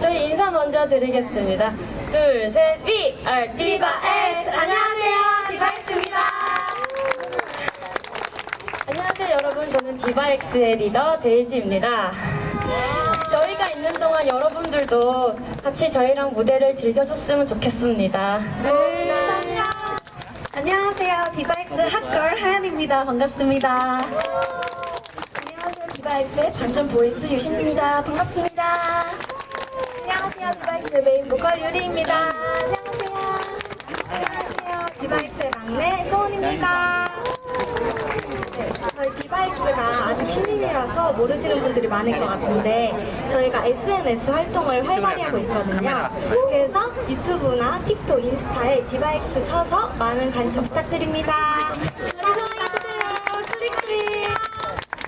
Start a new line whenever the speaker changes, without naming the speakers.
저희 인사 먼저 드리겠습니다. 둘, 셋, We are 디바 X. 안녕하세요, 디바 X입니다. 안녕하세요, 여러분. 저는 디바 X의 리더 데이지입니다. 저희가 있는 동안 여러분들도 같이 저희랑 무대를 즐겨줬으면 좋겠습니다. 네.
안녕하세요. 디바엑스 핫걸 하연입니다. 반갑습니다.
디바엑스의 반전 보이스 유신입니다. 반갑습니다. 안녕하세요. 디바엑스의 메인 보컬 유리입니다. 안녕하세요. 안녕하세요. 디바엑스의 막내 소원입니다.
네, 저희 디바엑스가 아직 신인이라서 모르시는 분들이 많을 것 같은데 저희가 SNS 활동을 활발히 하고 있거든요. 그래서 유튜브나 틱톡, 인스타에 디바엑스 쳐서 많은 관심 부탁드립니다.